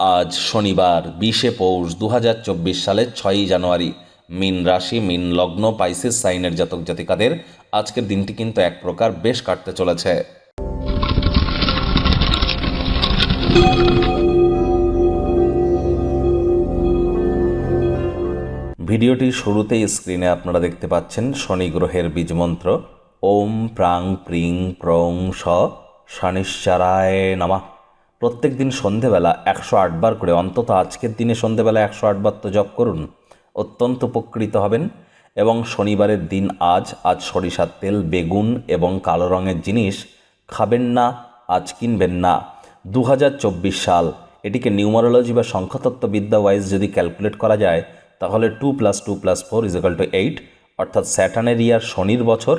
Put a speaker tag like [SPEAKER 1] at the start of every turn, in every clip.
[SPEAKER 1] আজ শনিবার, বিশে পৌষ দু হাজার চব্বিশ সালের ছয়ই জানুয়ারি। মিন রাশি, মিন লগ্ন, পাইসিস সাইনের জাতক জাতিকাদের আজকের দিনটি কিন্তু এক প্রকার বেশ কাটতে চলেছে। ভিডিওটির শুরুতেই স্ক্রিনে আপনারা দেখতে পাচ্ছেন শনি গ্রহের বীজমন্ত্র ওম প্রাং, প্রিং, প্রং, স, শনিশ্চারায় নামা। প্রত্যেক দিন সন্ধেবেলা একশো আটবার করে, অন্তত আজকের দিনে সন্ধেবেলা একশো আটবার তো জপ করুন, অত্যন্ত উপকৃত হবেন। এবং শনিবারের দিন আজ আজ সরিষার তেল, বেগুন এবং কালো রঙের জিনিস খাবেন না, আজ কিনবেন না। দু হাজার চব্বিশ সাল, এটিকে নিউমারোলজি বা সংখ্যাতত্ত্ববিদ্যা ওয়াইজ যদি ক্যালকুলেট করা যায়, তাহলে two plus two plus four is equal to eight, অর্থাৎ স্যাটানের ইয়ার শনির বছর,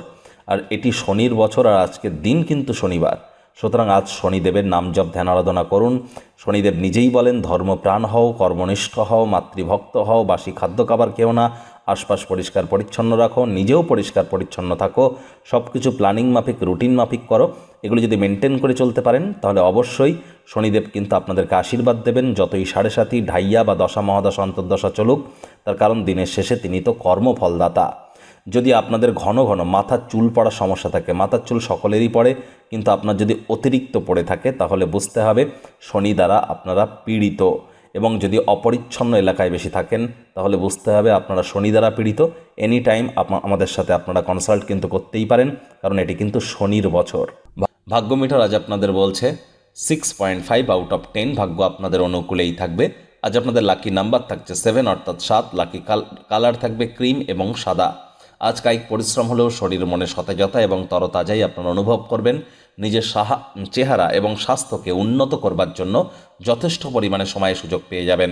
[SPEAKER 1] আর এটি শনির বছর আর আজকের দিন কিন্তু শনিবার। সুতরাং আজ শনিদেবের নাম জপ, ধ্যান, আরাধনা করুন। শনিদেব নিজেই বলেন, ধর্মপ্রাণ হও, কর্মনিষ্ঠ হও, মাতৃভক্ত হও, বাসি খাদ্য খাবার খেও না, আশপাশ পরিষ্কার পরিচ্ছন্ন রাখো, নিজেও পরিষ্কার পরিচ্ছন্ন থাকো সব কিছু প্ল্যানিং মাফিক, রুটিন মাফিক করো। এগুলো যদি মেনটেন করে চলতে পারেন, তাহলে অবশ্যই শনিদেব কিন্তু আপনাদেরকে আশীর্বাদ দেবেন, যতই সাড়ে সাথী ঢাইয়া বা দশা, মহাদশা, অন্তর্দশা চলুক। তার কারণ দিনের শেষে তিনি তো কর্মফলদাতা। যদি আপনাদের ঘন ঘন মাথার চুল পড়ার সমস্যা থাকে মাথার চুল সকলেরই পড়ে, কিন্তু আপনার যদি অতিরিক্ত পড়ে থাকে, তাহলে বুঝতে হবে শনি দ্বারা আপনারা পীড়িত। এবং যদি অপরিচ্ছন্ন এলাকায় বেশি থাকেন, তাহলে বুঝতে হবে আপনারা শনি দ্বারা পীড়িত। এনি টাইম আমাদের সাথে আপনারা কনসাল্ট কিন্তু করতেই পারেন, কারণ এটি কিন্তু শনির বছর। ভাগ্য মিটার আজ আপনাদের বলছে six point five out of ten ভাগ্য আপনাদের অনুকূলেই থাকবে। আজ আপনাদের লাকি নাম্বার থাকছে সেভেন অর্থাৎ সাত লাকি কালার থাকবে ক্রিম এবং সাদা। আজ কায়িক পরিশ্রম হলেও শরীর মনে সতেজতা এবং তরতাজাই আপনারা অনুভব করবেন। নিজের সাহা, চেহারা এবং স্বাস্থ্যকে উন্নত করবার জন্য যথেষ্ট পরিমাণে সময় সুযোগ পেয়ে যাবেন।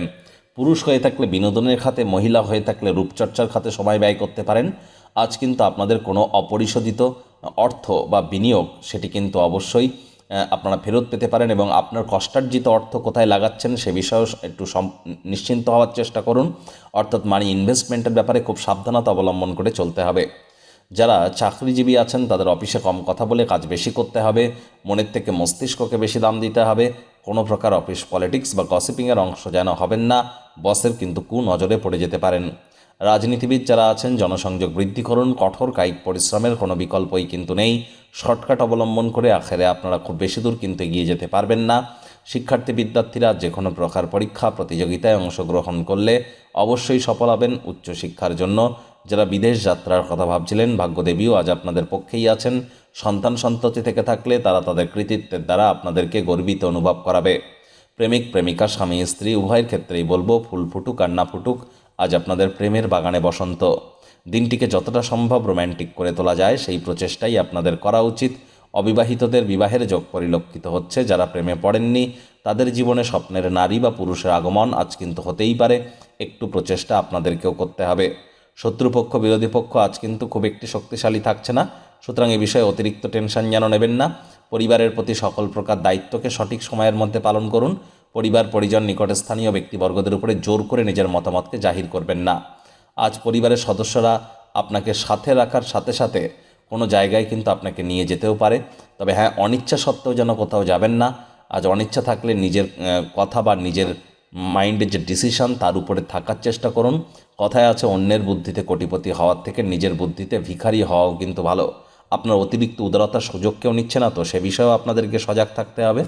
[SPEAKER 1] পুরুষ হয়ে থাকলে বিনোদনের খাতে, মহিলা হয়ে থাকলে রূপচর্চার খাতে সময় ব্যয় করতে পারেন। আজ কিন্তু আপনাদের কোনো অপরিশোধিত অর্থ বা বিনিয়োগ, সেটি কিন্তু অবশ্যই আপনারা ফেরত পেতে পারেন এবং আপনার কষ্টার্জিত অর্থ কোথায় লাগাচ্ছেন সে বিষয়েও একটু নিশ্চিন্ত হওয়ার চেষ্টা করুন। অর্থাৎ মানি ইনভেস্টমেন্টের ব্যাপারে খুব সাবধানতা অবলম্বন করে চলতে হবে। যারা চাকরিজীবী আছেন, তাদের অফিসে কম কথা বলে কাজ বেশি করতে হবে, মনের থেকে মস্তিষ্ককে বেশি দাম দিতে হবে। কোনো প্রকার অফিস পলিটিক্স বা গসিপিংয়ের অংশ যেন হবেন না, বসের কিন্তু কু নজরে পড়ে যেতে পারেন। রাজনীতিবিদ যারা আছেন, জনসংযোগ বৃদ্ধি করুন, কঠোর কায়িক পরিশ্রমের কোনো বিকল্পই কিন্তু নেই। শর্টকাট অবলম্বন করে আখেরে আপনারা খুব বেশি দূর কিন্তু এগিয়ে যেতে পারবেন না। শিক্ষার্থী, বিদ্যার্থীরা যে কোনো প্রকার পরীক্ষা, প্রতিযোগিতায় অংশগ্রহণ করলে অবশ্যই সফল হবেন উচ্চশিক্ষার জন্য। যারা বিদেশ যাত্রার কথা ভাবছিলেন, ভাগ্যদেবীও আজ আপনাদের পক্ষেই আছেন। সন্তান সন্ততি থেকে থাকলে তারা তাদের কৃতিত্বের দ্বারা আপনাদেরকে গর্বিত অনুভব করাবে। প্রেমিক, প্রেমিকা, স্বামী, স্ত্রী, উভয়ের ক্ষেত্রেই বলব, ফুল ফুটুক আর না ফুটুক আজ আপনাদের প্রেমের বাগানে বসন্ত। দিনটিকে যতটা সম্ভব রোম্যান্টিক করে তোলা যায়, সেই প্রচেষ্টাই আপনাদের করা উচিত। অবিবাহিতদের বিবাহের যোগ পরিলক্ষিত হচ্ছে, যারা প্রেমে পড়েননি, তাদের জীবনে স্বপ্নের নারী বা পুরুষের আগমন আজ কিন্তু হতেই পারে। একটু প্রচেষ্টা আপনাদেরকেও করতে হবে। শত্রুপক্ষ, বিরোধী পক্ষ আজ কিন্তু খুব একটি শক্তিশালী থাকছে না। সুতরাং এ বিষয়ে অতিরিক্ত টেনশন যেন নেবেন না। পরিবারের প্রতি সকল প্রকার দায়িত্বকে সঠিক সময়ের মধ্যে পালন করুন। পরিবার, পরিজন নিকটে স্থানীয় ব্যক্তিবর্গদের উপরে জোর করে নিজের মতামতকে জাহির করবেন না। আজ পরিবারের সদস্যরা আপনাকে সাথে রাখার সাথে সাথে কোনো জায়গায় কিন্তু আপনাকে নিয়ে যেতেও পারে। তবে হ্যাঁ অনিচ্ছা সত্ত্বেও যেন কোথাও যাবেন না। আজ অনিচ্ছা থাকলে নিজের কথা বা নিজের মাইন্ডের যে ডিসিশন তার উপরে থাকার চেষ্টা করুন। কথায় আছে, অন্যের বুদ্ধিতে কোটিপতি হওয়ার থেকে নিজের বুদ্ধিতে ভিখারি হওয়াও কিন্তু ভালো। আপনার অতিরিক্ত উদারতার সুযোগ কেউ নিচ্ছে না, তো সে বিষয়েও আপনাদেরকে সজাগ থাকতে হবে।